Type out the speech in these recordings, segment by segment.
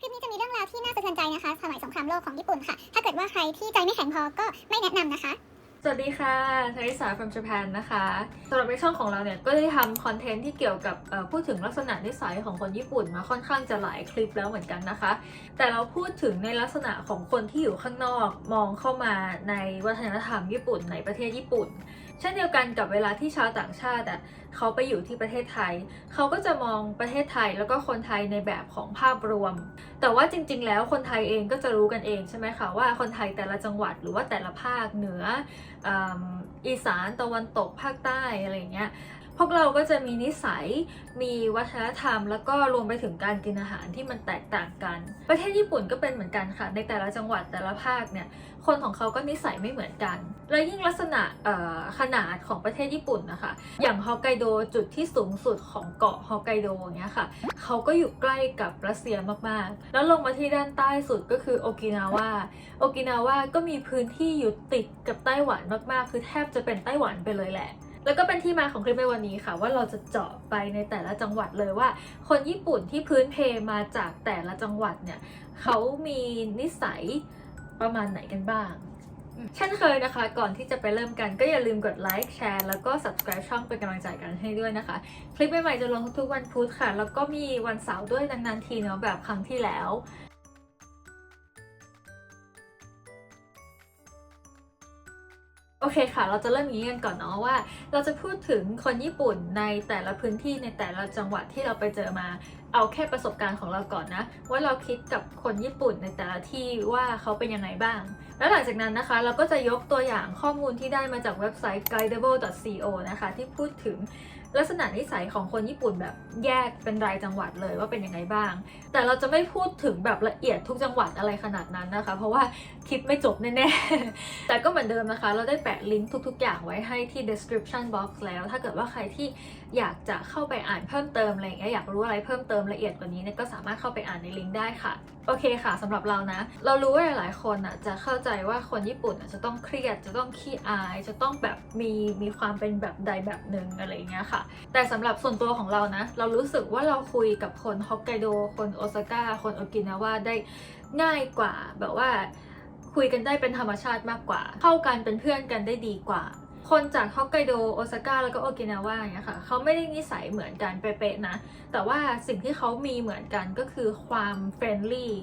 คลิปนี้จะมีเรื่องราวที่น่าสะเทือนใจนะคะ สมัยสงครามโลกของญี่ปุ่นค่ะ ถ้าเกิดว่าใครที่ใจไม่แข็งพอก็ไม่แนะนำนะคะ สวัสดีค่ะทาริสา from Japan นะคะสำหรับในช่องของเราเนี่ย ก็ได้ทำคอนเทนต์ที่เกี่ยวกับพูดถึงลักษณะนิสัยของคนญี่ปุ่นมาค่อนข้างจะหลายคลิปแล้วเหมือนกันนะคะ แต่เราพูดถึงในลักษณะของคนที่อยู่ข้างนอกมองเข้ามาในวัฒนธรรมญี่ปุ่นในประเทศญี่ปุ่น ช่นเดียวกันกับเวลาที่ชาวต่างชาติอะเขาไปอยู่ที่ประเทศไทย เขาก็จะมองประเทศไทยแล้วก็คนไทยในแบบของภาพรวม แต่ว่าจริง ๆ แล้วคนไทยเองก็จะรู้กันเองใช่ไหมคะว่าคนไทยแต่ละจังหวัดหรือว่าแต่ละภาคเหนืออ,อีสานตะวันตกภาคใต้อะไรเงี้ย พวกเราก็จะมีนิสัย มีวัฒนธรรม แล้วก็รวมไปถึงการกินอาหารที่มันแตกต่างกัน ประเทศญี่ปุ่นก็เป็นเหมือนกันค่ะ ในแต่ละจังหวัดแต่ละภาคเนี่ย คนของเขาก็นิสัยไม่เหมือนกัน และยิ่งลักษณะขนาดของประเทศญี่ปุ่นนะคะ อย่างฮอกไกโดจุดที่สูงสุดของเกาะฮอกไกโดอย่างเงี้ยค่ะ เขาก็อยู่ใกล้กับรัสเซียมากๆ แล้วลงมาที่ด้านใต้สุดก็คือโอกินาวา โอกินาวาก็มีพื้นที่อยู่ติดกับไต้หวันมากๆ คือแทบจะเป็นไต้หวันไปเลยแหละ แล้วก็เป็นที่มาของคลิปในวันนี้ค่ะ ว่าเราจะเจาะไปในแต่ละจังหวัดเลยว่า คนญี่ปุ่นที่พื้นเพมาจากแต่ละจังหวัดเนี่ยเขามีนิสัยประมาณไหนกันบ้างเช่นเคยนะคะ ก่อนที่จะไปเริ่มกันก็อย่าลืมกดไลค์แชร์แล้วก็ subscribe ช่องเป็นกำลังใจกันให้ด้วยนะคะ คลิปใหม่ๆจะลงทุกๆวันพุธค่ะ แล้วก็มีวันเสาร์ด้วยนานๆทีเนาะแบบครั้งที่แล้ว โอเคค่ะ เราจะเริ่มอย่างนี้กันก่อนเนาะว่า เราจะพูดถึงคนญี่ปุ่นในแต่ละพื้นที่ในแต่ละจังหวัดที่เราไปเจอมา เอาแค่ประสบการณ์ของเราก่อนนะ ว่าเราคิดกับคนญี่ปุ่นในแต่ละที่ว่าเขาเป็นยังไงบ้าง แล้วหลังจากนั้นนะคะ เราก็จะยกตัวอย่างข้อมูลที่ได้มาจากเว็บไซต์ guidable.co นะคะ ที่พูดถึง ลักษณะนิสัยของคนญี่ปุ่นแบบแยกเป็นรายจังหวัดเลยว่าเป็นยังไงบ้าง แต่เราจะไม่พูดถึงแบบละเอียดทุกจังหวัดอะไรขนาดนั้นนะคะ เพราะว่าคลิปไม่จบแน่ๆ แต่ก็เหมือนเดิมนะคะ เราได้แปะลิงก์ทุกๆ อย่างไว้ให้ที่ description box แล้ว ถ้าเกิดว่าใครที่อยากจะเข้าไปอ่านเพิ่มเติมอะไรอย่างเงี้ยอยากรู้อะไรเพิ่มเติมละเอียดกว่านี้เนี่ยก็สามารถเข้าไปอ่านในลิงก์ได้ค่ะ โอเคค่ะสำหรับเรานะ เรารู้ว่าหลายๆคนอะจะเข้าใจว่าคนญี่ปุ่นอะจะต้องเครียดจะต้องขี้อาย จะต้องแบบมีมีความเป็นแบบใดแบบหนึ่งอะไรอย่างเงี้ยค่ะ แต่สำหรับส่วนตัวของเรานะ เรารู้สึกว่าเราคุยกับคนฮอกไกโดคนโอซาก้าคนโอกินาวาได้ง่ายกว่าแบบว่าคุยกันได้เป็นธรรมชาติมากกว่า เข้ากันเป็นเพื่อนกันได้ดีกว่า คนจากฮอกไกโดโอซาก้าแล้วก็โอกินาวาอย่างเงี้ยค่ะเขาไม่ได้นิสัยเหมือนกันเป๊ะๆนะ แต่ว่าสิ่งที่เขามีเหมือนกันก็คือความเฟรนลี่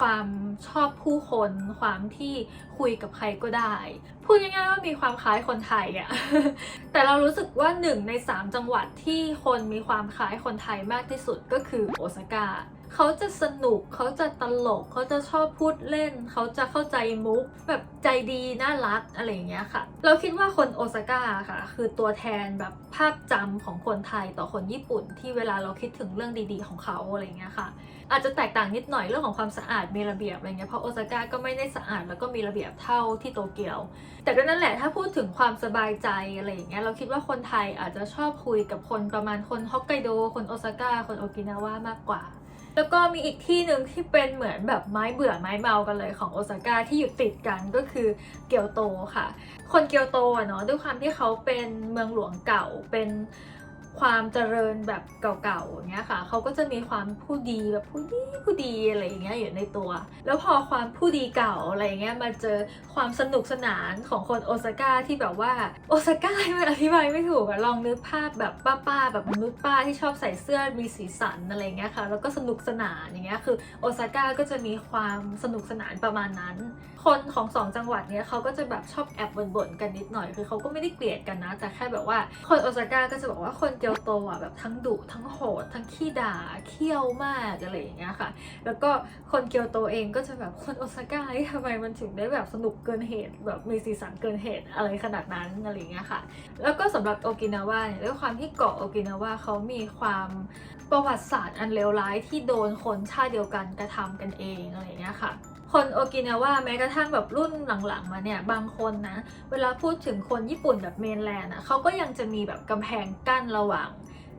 ความชอบผู้คน ความที่คุยกับใครก็ได้ พูดง่ายๆว่ามีความคล้ายคนไทยอะแต่เรารู้สึกว่าหนึ่งในสามจังหวัดที่คนมีความคล้ายคนไทยมากที่สุดก็คือโอซาก้า เขาจะสนุกเขาจะตลกเขาจะชอบพูดเล่น เขาจะเข้าใจมุกแบบใจดีน่ารักอะไรอย่างเงี้ยค่ะ เราคิดว่าคนโอซาก้าค่ะ คือตัวแทนแบบภาพจำของคนไทยต่อคนญี่ปุ่น ที่เวลาเราคิดถึงเรื่องดีๆของเขาอะไรอย่างเงี้ยค่ะ อาจจะแตกต่างนิดหน่อยเรื่องของความสะอาดมีระเบียบอะไรเงี้ยเพราะโอซาก้าก็ไม่ได้สะอาดแล้วก็มีระเบียบเท่าที่โตเกียว แต่ก็นั่นแหละถ้าพูดถึงความสบายใจอะไรอย่างเงี้ยเราคิดว่าคนไทยอาจจะชอบคุยกับคนประมาณคนฮอกไกโดคนโอซาก้าคนโอกินาวามากกว่า แล้วก็มีอีกที่หนึ่งที่เป็นเหมือนแบบไม้เบื่อไม้เมากันเลยของโอซาก้าที่อยู่ติดกันก็คือเกียวโตค่ะ คนเกียวโตอะเนาะด้วยความที่เขาเป็นเมืองหลวงเก่าเป็น ความเจริญแบบเก่าๆอย่างเงี้ยค่ะเขาก็จะมีความผู้ดีแบบผู้ดีผู้ดีอะไรอย่างเงี้ยอยู่ในตัว แล้วพอความผู้ดีเก่าอะไรเงี้ยมาเจอความสนุกสนานของคนโอซาก้าที่แบบว่าโอซาก้ามันอธิบายไม่ถูกอะลองนึกภาพแบบป้าๆแบบมนุษย์ป้าที่ชอบใส่เสื้อมีสีสันอะไรเงี้ยค่ะแล้วก็สนุกสนานอย่างเงี้ยคือโอซาก้าก็จะมีความสนุกสนานประมาณนั้น คนของสองจังหวัดเนี้ยเขาก็จะแบบชอบแอบบ่นๆกันนิดหน่อยคือเขาก็ไม่ได้เกลียดกันนะ แต่แค่แบบว่าคนโอซาก้าก็จะบอกว่าคนเกียวโตอะแบบทั้งดุทั้งโหด ทั้งขี้ด่าเขี้ยวมากอะไรอย่างเงี้ยค่ะ แล้วก็คนเกียวโตเองก็จะแบบคนโอซาก้าทำไมมันถึงได้แบบสนุกเกินเหตุแบบมีสีสันเกินเหตุอะไรขนาดนั้นอะไรอย่างเงี้ยค่ะ แล้วก็สำหรับโอกินาวาเนี่ยด้วยความที่เกาะโอกินาวาเขามีความประวัติศาสตร์อันเลวร้ายที่โดนคนชาติเดียวกันกระทำกันเองอะไรอย่างเงี้ยค่ะ คนโอกินาว่าแม้กระทั่งแบบรุ่นหลังๆ มาเนี่ยบางคนนะ เวลาพูดถึงคนญี่ปุ่นแบบเมนแลนด์อะเขาก็ยังจะมีแบบกำแพงกั้นระหว่าง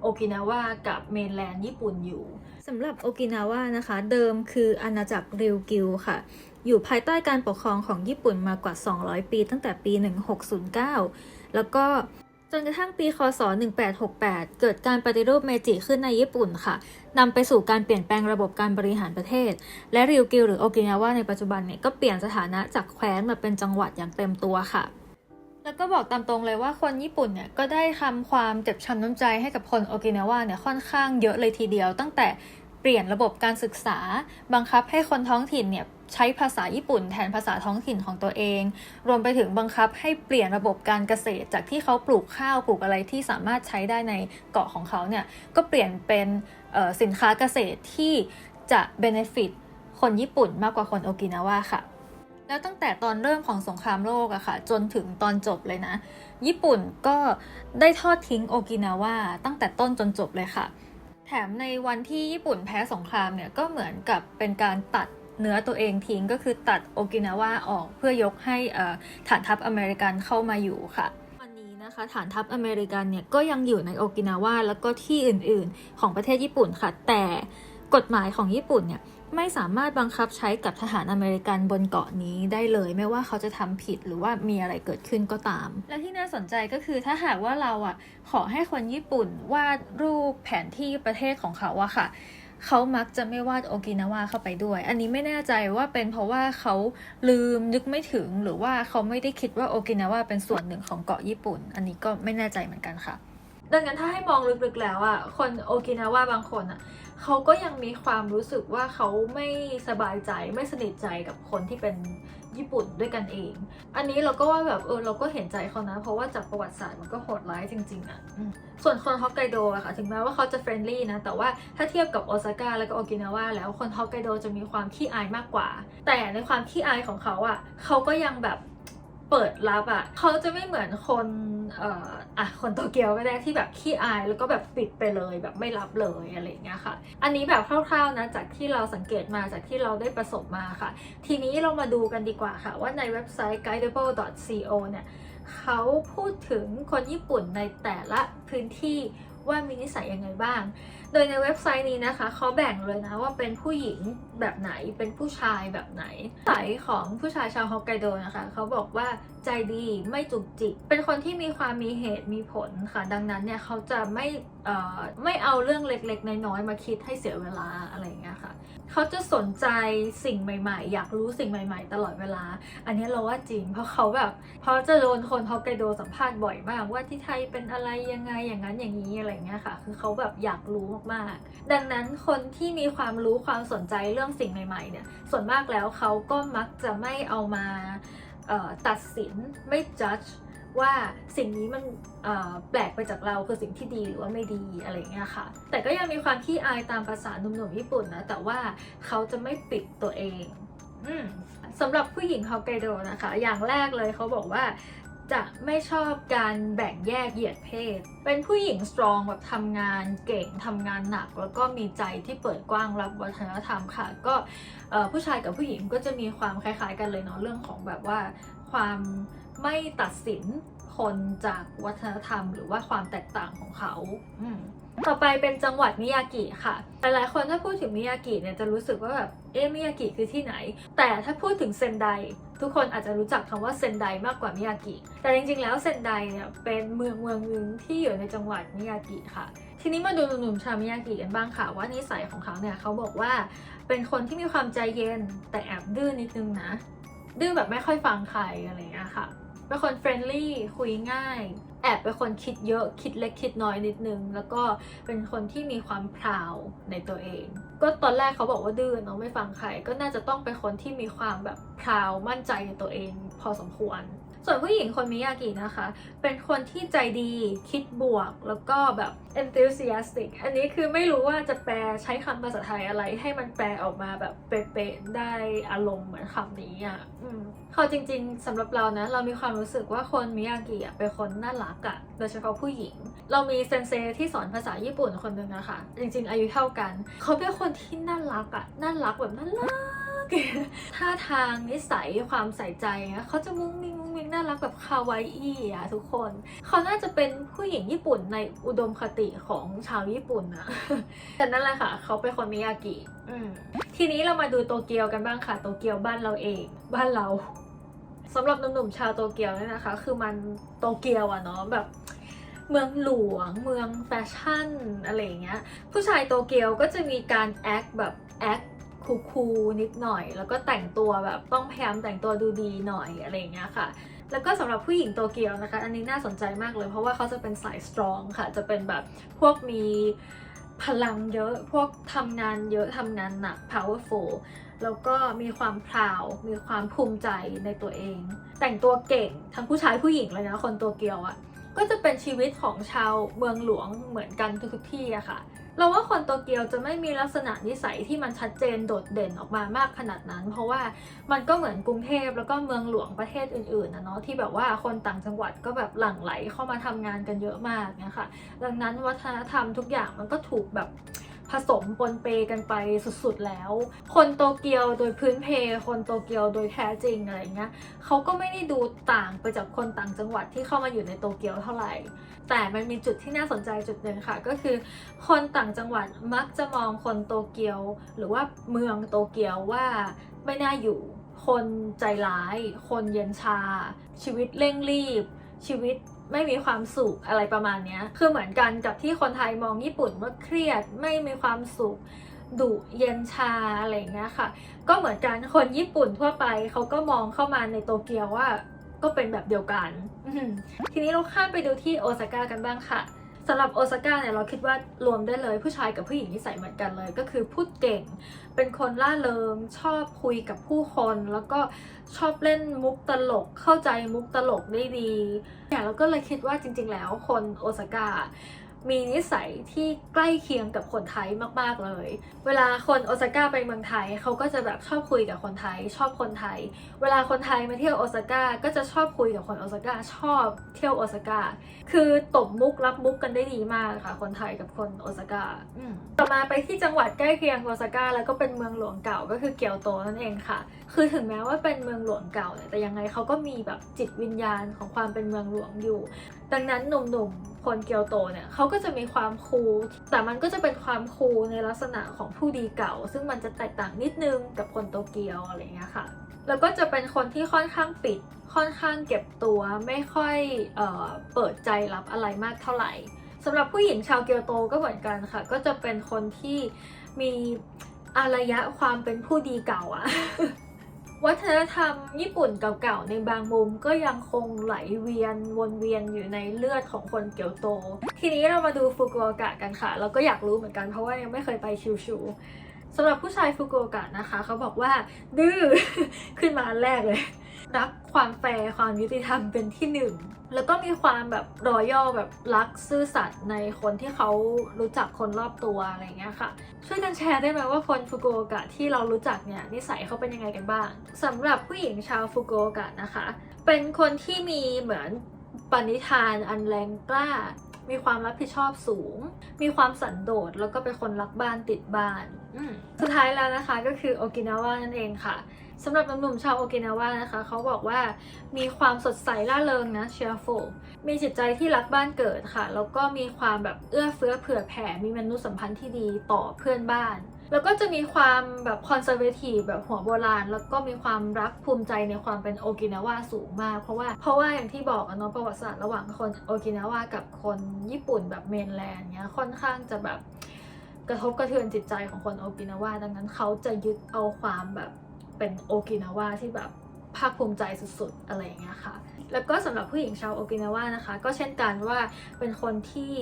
โอกินาว่ากับเมนแลนด์ญี่ปุ่นอยู่สำหรับโอกินาว่านะคะ เดิมคืออาณาจักรริวกิวค่ะ อยู่ภายใต้การปกครองของญี่ปุ่นมากว่า 200 ปีตั้งแต่ปี 1609 แล้วก็ จนกระทั่งปีคศ 1868 เกิดการปฏิรูปเมจิขึ้นในญี่ปุ่นค่ะ นำไปสู่การเปลี่ยนแปลงระบบการบริหารประเทศ และริวกิวหรือโอกินาวาในปัจจุบันเนี่ยก็เปลี่ยนสถานะจากแคว้นมาเป็นจังหวัดอย่างเต็มตัวค่ะ แล้วก็บอกตามตรงเลยว่าคนญี่ปุ่นเนี่ยก็ได้ทำความเจ็บช้ำน้ำใจให้กับคนโอกินาวาเนี่ยค่อนข้างเยอะเลยทีเดียว ตั้งแต่เปลี่ยนระบบการศึกษา บังคับให้คนท้องถิ่นเนี่ย ใช้ภาษาญี่ปุ่นแทนภาษาท้องถิ่นของตัวเอง รวมไปถึงบังคับให้เปลี่ยนระบบการเกษตร จากที่เขาปลูกข้าวปลูกอะไรที่สามารถใช้ได้ในเกาะของเขาเนี่ยก็เปลี่ยนเป็นสินค้าเกษตรที่จะ benefit คนญี่ปุ่นมากกว่าคนโอกินาวาค่ะ แล้วตั้งแต่ตอนเริ่มของสงครามโลกอะค่ะ จนถึงตอนจบเลยนะ ญี่ปุ่นก็ได้ทอดทิ้งโอกินาวาตั้งแต่ต้นจนจบเลยค่ะ แถมในวันที่ญี่ปุ่นแพ้สงครามเนี่ยก็เหมือนกับเป็นการตัด เนื้อตัวเองทิ้งก็คือตัดโอกินาวาออกเพื่อยกให้เอ่อฐานทัพอเมริกันเข้ามาอยู่ค่ะวันนี้นะคะฐานทัพอเมริกันเนี่ยก็ยังอยู่ในโอกินาวาแล้วก็ที่อื่นๆ ของประเทศญี่ปุ่นค่ะ แต่กฎหมายของญี่ปุ่นเนี่ยไม่สามารถบังคับใช้กับทหารอเมริกันบนเกาะนี้ได้เลย ไม่ว่าเขาจะทำผิดหรือว่ามีอะไรเกิดขึ้นก็ตาม และที่น่าสนใจก็คือถ้าหากว่าเราอะขอให้คนญี่ปุ่นวาดรูปแผนที่ประเทศของเขาอะค่ะ เขามักจะไม่วาดโอกินาวาเข้าไปด้วย อันนี้ไม่แน่ใจว่าเป็นเพราะว่าเขาลืมนึกไม่ถึงหรือว่าเขาไม่ได้คิดว่าโอกินาวาเป็นส่วนหนึ่งของเกาะญี่ปุ่น อันนี้ก็ไม่แน่ใจเหมือนกันค่ะ ดังนั้นถ้าให้มองลึกๆแล้วอะคนโอกินาวาบางคนอะเขาก็ยังมีความรู้สึกว่าเขาไม่สบายใจไม่สนิทใจกับคนที่เป็น ญี่ปุ่นด้วยกันเอง อันนี้เราก็ว่าแบบเออเราก็เห็นใจเขานะ เพราะว่าจากประวัติศาสตร์มันก็โหดร้ายจริง ๆอะ่ะส่วนคนฮอกไกโดอะค่ะถึงแม้ว่าเขาจะเฟรนลี่นะ แต่ว่าถ้าเทียบกับโอซาก้าแล้วก็โอกินาวาแล้วคนฮอกไกโดจะมีความขี้อายมากกว่า แต่ในความขี้อายของเขาอะเขาก็ยังแบบ เปิดรับอะ่ะเขาจะไม่เหมือนคนเอ่ออะคนโตเกียวก็ได้ที่แบบขี้อายแล้วก็แบบปิดไปเลยแบบไม่รับเลยอะไรเงี้ยค่ะ อันนี้แบบคร่าวๆนะจากที่เราสังเกตมาจากที่เราได้ประสบมาค่ะ ทีนี้เรามาดูกันดีกว่าค่ะ ว่าในเว็บไซต์ guideable.co เนี่ยเขาพูดถึงคนญี่ปุ่นในแต่ละพื้นที่ ว่ามีนิสัยยังไงบ้าง โดยในเว็บไซต์นี้นะคะเขาแบ่งเลยนะว่าเป็นผู้หญิงแบบไหนเป็นผู้ชายแบบไหนสายของผู้ชายชาวฮอกไกโดนะคะเขาบอกว่าใจดีไม่จุกจิก เป็นคนที่มีความมีเหตุมีผลค่ะ ดังนั้นเนี่ยเขาจะไม่เออไม่เอาเรื่องเล็กๆ น้อยๆ มาคิดให้เสียเวลาอะไรอย่างเงี้ยค่ะ เขาจะสนใจสิ่งใหม่ ๆ อยากรู้สิ่งใหม่ ๆ ตลอดเวลา อันนี้เราว่าจริง เพราะเขาแบบเพราะจะโดนคนฮอกไกโดสัมภาษณ์บ่อยมาก ว่าที่ไทยเป็นอะไรยังไงอย่างนั้นอย่างนี้อะไรเงี้ยค่ะ คือเขาแบบอยากรู้มากๆ ดังนั้นคนที่มีความรู้ความสนใจเรื่องสิ่งใหม่ ๆ เนี่ย ส่วนมากแล้วเขาก็มักจะไม่เอามา ตัดสินไม่ judge ว่าสิ่งนี้มันแปลกไปจากเราคือสิ่งที่ดีหรือว่าไม่ดีอะไรเงี้ยค่ะ แต่ก็ยังมีความขี้อายตามภาษาหนุ่มๆญี่ปุ่นนะแต่ว่าเขาจะไม่ปิดตัวเองอสำหรับผู้หญิงฮอกไกโดนะคะ อย่างแรกเลยเขาบอกว่า จะไม่ชอบการแบ่งแยกเหยียดเพศ เป็นผู้หญิงสตรองแบบทำงานเก่งทำงานหนัก แล้วก็มีใจที่เปิดกว้างรับวัฒนธรรมค่ะ ก็ผู้ชายกับผู้หญิงก็จะมีความคล้าย ๆ กันเลยเนาะเรื่องของแบบว่า ความไม่ตัดสินคนจากวัฒนธรรม หรือว่าความแตกต่างของเขาอื ต่อไปเป็นจังหวัดมิยากิค่ะ หลายๆคนถ้าพูดถึงมิยากิเนี่ยจะรู้สึกว่าแบบเอ๊ะมิยากิคือที่ไหน แต่ถ้าพูดถึงเซนไดทุกคนอาจจะรู้จักคำว่าเซนไดมากกว่ามิยากิ แต่จริงๆแล้วเซนไดเนี่ยเป็นเมืองเมืองหนึ่งที่อยู่ในจังหวัดมิยากิค่ะ ทีนี้มาดูหนุ่มๆชาวมิยากิกันบ้างค่ะ ว่านิสัยของเขาเนี่ยเขาบอกว่าเป็นคนที่มีความใจเย็นแต่แอบดื้อนิดนึงนะ ดื้อแบบไม่ค่อยฟังใครอะไรอย่างเงี้ยค่ะเป็นคนเฟรนลี่คุยง่าย แอบเป็นคนคิดเยอะคิดเล็กคิดน้อยนิดนึง แล้วก็เป็นคนที่มีความพราวในตัวเอง ก็ตอนแรกเขาบอกว่าดื้อเนาะไม่ฟังใคร ก็น่าจะต้องเป็นคนที่มีความแบบพราวมั่นใจในตัวเอง พอสมควร ส่วนผู้หญิงคนมิยากินะคะ เป็นคนที่ใจดีคิดบวก แล้วก็แบบ enthusiastic อันนี้คือไม่รู้ว่าจะแปลใช้คำภาษาไทยอะไรให้มันแปลออกมาแบบเป๊ะๆได้อารมณ์เหมือนคำนี้อะอืมเขาจริงๆสำหรับเรานะ เรามีความรู้สึกว่าคนมิยากิอะเป็นคนน่ารักอะโดยเฉพาะผู้หญิง เรามีเซนเซที่สอนภาษาญี่ปุ่นคนหนึ่งนะคะ จริง ๆ อายุเท่ากัน เขาเป็นคนที่น่ารักอะน่ารักแบบน่ารักท่าทางนิสัยความใส่ใจเขาจะมุ้งมิ้ง มิ้งน่ารักแบบคาวาอี้อะทุกคน เขาน่าจะเป็นผู้หญิงญี่ปุ่นในอุดมคติของชาวญี่ปุ่นนะแต่นั่นแหละค่ะ เขาเป็นคนมิยากิทีนี้เรามาดูโตเกียวกันบ้างค่ะ โตเกียวบ้านเราเอง บ้านเราสำหรับหนุ่มๆชาวโตเกียวเนี่ยนะคะ คือมันโตเกียวอะเนาะแบบเมืองหลวงเมืองแฟชั่นอะไรอย่างเงี้ย ผู้ชายโตเกียวก็จะมีการแอคแบบแอค คูลๆนิดหน่อย แล้วก็แต่งตัวแบบต้องพยายามแต่งตัวดูดีหน่อยอะไรเงี้ยค่ะ แล้วก็สำหรับผู้หญิงโตเกียวนะคะ อันนี้น่าสนใจมากเลย เพราะว่าเขาจะเป็นสายสตรองค่ะ จะเป็นแบบพวกมีพลังเยอะ พวกทำงานเยอะทำงานหนัก powerful แล้วก็มีความพราว มีความภูมิใจในตัวเอง แต่งตัวเก่งทั้งผู้ชายผู้หญิงเลยนะคนโตเกียวอะ่ะก็จะเป็นชีวิตของชาวเมืองหลวงเหมือนกันทุกๆที่อะค่ะ เราว่าคนโตเกียวจะไม่มีลักษณะนิสัยที่มันชัดเจนโดดเด่นออกมามากขนาดนั้น เพราะว่ามันก็เหมือนกรุงเทพแล้วก็เมืองหลวงประเทศอื่นๆนะเนาะที่แบบว่าคนต่างจังหวัดก็แบบหลั่งไหลเข้ามาทำงานกันเยอะมากเนี่ยค่ะ ดังนั้นวัฒนธรรมทุกอย่างมันก็ถูกแบบ ผสมปนเปกันไปสุดๆแล้ว คนโตเกียวโดยพื้นเพ คนโตเกียวโดยแท้จริงอะไรเงี้ยเขาก็ไม่ได้ดูต่างไปจากคนต่างจังหวัดที่เข้ามาอยู่ในโตเกียวเท่าไหร่ แต่มันมีจุดที่น่าสนใจจุดหนึ่งค่ะ ก็คือ คนต่างจังหวัดมักจะมองคนโตเกียว หรือว่าเมืองโตเกียวว่าไม่น่าอยู่ คนใจร้าย คนเย็นชา ชีวิตเร่งรีบ ชีวิต ไม่มีความสุขอะไรประมาณนี้คือเหมือนกันกับที่คนไทยมองญี่ปุ่นว่าเครียดไม่มีความสุขดุเย็นชาอะไรอย่างเงี้ยค่ะ ก็เหมือนกันคนญี่ปุ่นทั่วไปเขาก็มองเข้ามาในโตเกียวว่าก็เป็นแบบเดียวกัน ทีนี้เราข้ามไปดูที่โอซาก้ากันบ้างค่ะำหรับโอซาก้าเนี่ยเราคิดว่ารวมได้เลยผู้ชายกับผู้หญิงนิสัยเหมือนกันเลย ก็คือพูดเก่ง เป็นคนล่าเริงชอบคุยกับผู้คน แล้วก็ชอบเล่นมุกตลก เข้าใจมุกตลกได้ดีเนี่ยเราก็เลยคิดว่าจริง ๆ แล้วคนโอซาก้า มีนิสัยที่ใกล้เคียงกับคนไทยมากๆเลย เวลาคนโอซาก้าไปเมืองไทยเขาก็จะแบบชอบคุยกับคนไทย ชอบคนไทย เวลาคนไทยมาเที่ยวโอซาก้าก็จะชอบคุยกับคนโอซาก้าชอบเที่ยวโอซาก้าคือตบมุกรับมุกกันได้ดีมากค่ะ คนไทยกับคนโอซาก้าอืมต่อมาไปที่จังหวัดใกล้เคียงโอซาก้าแล้วก็เป็นเมืองหลวงเก่าก็คือเกียวโตนั่นเองค่ะ คือถึงแม้ว่าเป็นเมืองหลวงเก่าเนี่ยแต่ยังไงเขาก็มีแบบจิตวิญญาณของความเป็นเมืองหลวงอยู่ ดังนั้นหนุ่มๆ คนเกียวโตเนี่ยเขาก็จะมีความคูลแต่มันก็จะเป็นความคูลในลักษณะของผู้ดีเก่า ซึ่งมันจะแตกต่างนิดนึงกับคนโตเกียวอะไรเงี้ยค่ะ แล้วก็จะเป็นคนที่ค่อนข้างปิด ค่อนข้างเก็บตัวไม่ค่อยเออเปิดใจรับอะไรมากเท่าไหร่สำหรับผู้หญิงชาวเกียวโตก็เหมือนกันค่ะ ก็จะเป็นคนที่มีอารยะความเป็นผู้ดีเก่าอะ วัฒนธรรมญี่ปุ่นเก่าๆ ในบางมุมก็ยังคงไหลเวียนวนเวียนอยู่ในเลือดของคนเกียวโต ทีนี้เรามาดูฟุกุโอกะกันค่ะ เราก็อยากรู้เหมือนกันเพราะว่ายังไม่เคยไปชิวชูสำหรับผู้ชายฟุกุโอกะนะคะ เขาบอกว่าดื้อขึ้นมาอันแรกเลย รักความแฟร์ความยุติธรรมเป็นที่หนึ่งแล้วก็มีความแบบรอย่อแบบรักซื่อสัตย์ในคนที่เขารู้จักคนรอบตัวอะไรอย่างเงี้ยค่ะ ช่วยกันแชร์ได้ไหมว่าคนฟุกุโอกะที่เรารู้จักเนี่ยนิสัยเขาเป็นยังไงกันบ้างสำหรับผู้หญิงชาวฟุกุโอกะนะคะ เป็นคนที่มีเหมือนปณิธานอันแรงกล้า มีความรับผิดชอบสูง มีความสันโดษแล้วก็เป็นคนรักบ้านติดบ้านอืมสุดท้ายแล้วนะคะก็คือโอกินาวานั่นเองค่ะสำหรับหนุ่มๆชาวโอกินาวานะคะเขาบอกว่ามีความสดใสร่าเริงนะ cheerful มีจิตใจที่รักบ้านเกิดค่ะ แล้วก็มีความแบบเอื้อเฟื้อเผื่อแผ่มีมนุษยสัมพันธ์ที่ดีต่อเพื่อนบ้าน แล้วก็จะมีความแบบคอนเซอร์เวทีฟแบบหัวโบราณ แล้วก็มีความรักภูมิใจในความเป็นโอกินาวาสูงมาก เพราะว่าเพราะว่าอย่างที่บอกอะเนาะประวัติศาสตร์ระหว่างคนโอกินาวากับคนญี่ปุ่นแบบเมนแลนด์เนี้ยค่อนข้างจะแบบกระทบกระเทือนจิตใจของคนโอกินาวาดังนั้นเขาจะยึดเอาความแบบเป็นโอกินาวาที่แบบ ภาคภูมิใจสุดๆ อะไรอย่างเงี้ยค่ะ แล้วก็สำหรับผู้หญิงชาวโอกินาวานะคะ ก็เช่นกันว่าเป็นคนที่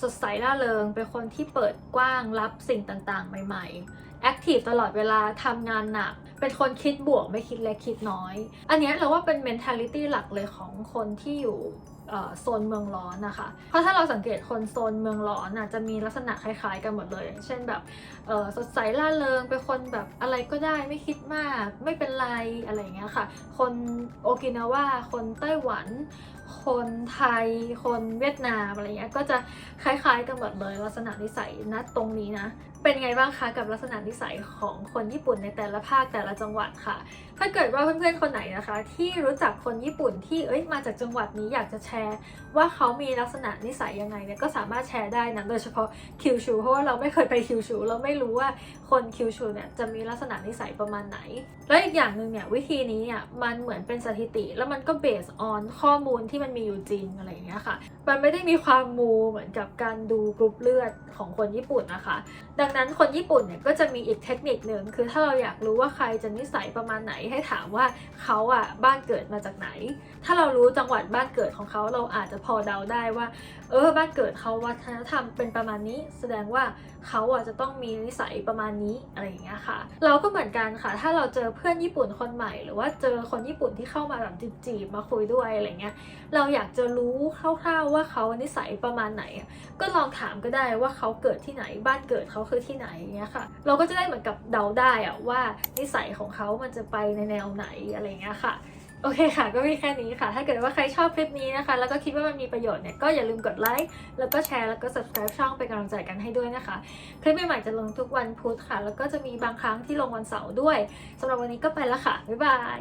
สดใสร่าเริง เป็นคนที่เปิดกว้างรับสิ่งต่างๆ ใหม่ๆ แอคทีฟตลอดเวลาทำงานหนัก เป็นคนคิดบวกไม่คิดเล็กคิดน้อย อันนี้เราว่าเป็น mentality หลักเลยของคนที่อยู่ โซนเมืองร้อนนะคะ เพราะถ้าเราสังเกตคนโซนเมืองร้อนน่ะจะมีลักษณะคล้ายๆกันหมดเลย เช่นแบบสดใสร่าเริงเป็นคนแบบอะไรก็ได้ไม่คิดมากไม่เป็นไรอะไรอย่างเงี้ยค่ะ คนโอกินาวาคนไต้หวัน คนไทย คนเวียดนามอะไรเงี้ยก็จะคล้ายๆกันหมดเลย ลักษณะนิสัยณตรงนี้นะ เป็นไงบ้างคะกับลักษณะนิสัยของคนญี่ปุ่นในแต่ละภาคแต่ละจังหวัดค่ะ ถ้าเกิดว่าเพื่อนๆคนไหนนะคะ ที่รู้จักคนญี่ปุ่นที่เอ้ยมาจากจังหวัดนี้อยากจะแชร์ ว่าเขามีลักษณะนิสัยยังไงเนี่ยก็สามารถแชร์ได้นะโดยเฉพาะคิวชูเพราะว่าเราไม่เคยไปคิวชูเราไม่รู้ว่าคนคิวชูเนี่ยจะมีลักษณะนิสัยประมาณไหน และอีกอย่างหนึ่งเนี่ยวิธีนี้เนี่ยมันเหมือนเป็นสถิติ แล้วมันก็เบสออนข้อมูลที่มันมีอยู่จริงอะไรอย่างเงี้ยค่ะ มันไม่ได้มีความมูเหมือนกับการดูกรุ๊ปเลือดของคนญี่ปุ่นนะคะ ดังนั้นคนญี่ปุ่นเนี่ยก็จะมีอีกเทคนิคหนึ่งคือถ้าเราอยากรู้ว่าใครจะนิสัยประมาณไหนให้ถามว่าเขาอะบ้านเกิดมาจากไหน ถ้าเรารู้จังหวัดบ้านเกิดของเขาเราอาจจะพอเดาได้ว่า เออบ้านเกิดเขาวัฒนธรรมเป็นประมาณนี้ แสดงว่าเขาอะจะต้องมีนิสัยประมาณนี้อะไรอย่างเงี้ยค่ะ เราก็เหมือนกันค่ะ ถ้าเราเจอเพื่อนญี่ปุ่นคนใหม่ หรือว่าเจอคนญี่ปุ่นที่เข้ามาแบบจีบๆมาคุยด้วยอะไรเงี้ยเราอยากจะรู้คร่าวๆว่าเขานิสัยประมาณไหน ก็ลองถามก็ได้ว่าเขาเกิดที่ไหนบ้านเกิดเขาคือที่ไหนเงี้ยค่ะ เราก็จะได้เหมือนกับเดาได้อะว่านิสัยของเขามันจะไปในแนวไหนอะไรเงี้ยค่ะโอเคค่ะ ก็มีแค่นี้ค่ะ ถ้าเกิดว่าใครชอบคลิปนี้นะคะ แล้วก็คิดว่ามันมีประโยชน์เนี่ย ก็อย่าลืมกดไลค์ แล้วก็แชร์ แล้วก็ subscribe ช่องเป็นกำลังใจกันให้ด้วยนะคะ คลิปใหม่ๆจะลงทุกวันพุธค่ะ แล้วก็จะมีบางครั้งที่ลงวันเสาร์ด้วยสำหรับวันนี้ก็ไปละค่ะ บ๊ายบาย